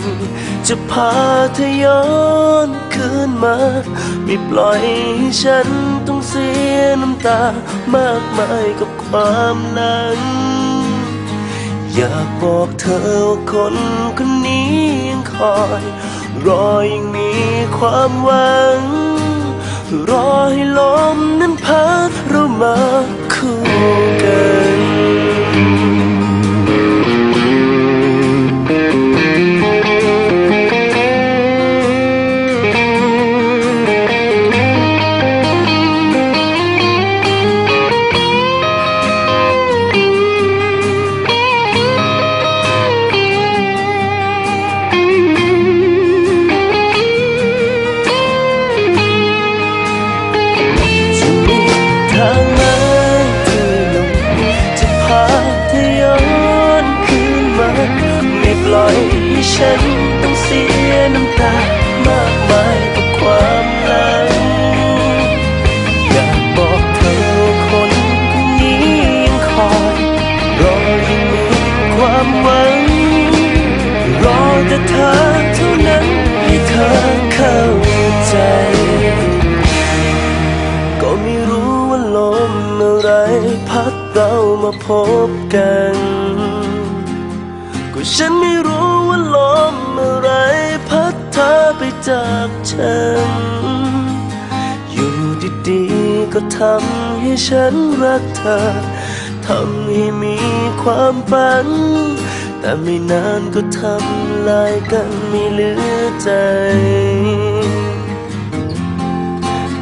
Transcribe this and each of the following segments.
ม จะพาเธอย้อนคืนมา ไม่ปล่อยให้ฉันต้องเสียน้ำตา มากมายกับความนั้นอยากบอกเธอว่าคนคนนี้ยังคอย รอยังมีความหวัง รอให้ลมนั้นพัดเรามาคู่กัน ฉันต้องเสียน้ำตามากมายกับความหลังอยากบอกเธอคนนนี้ยังคอยรอยังมีความหวัง รอแต่เธอเท่านั้นให้เธอเข้าใจ ก็ไม่รู้ว่าลมอะไรพัดเรามาพบกัน ฉันไม่รู้ว่าลมอะไรพัดเธอไปจากฉัน อยู่ดีๆก็ทำให้ฉันรักเธอ ทำให้มีความฝัน แต่ไม่นานก็ทำลายกันไม่เหลือใจ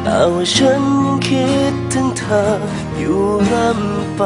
แต่ว่าฉันยังคิดถึงเธออยู่ร่ำไป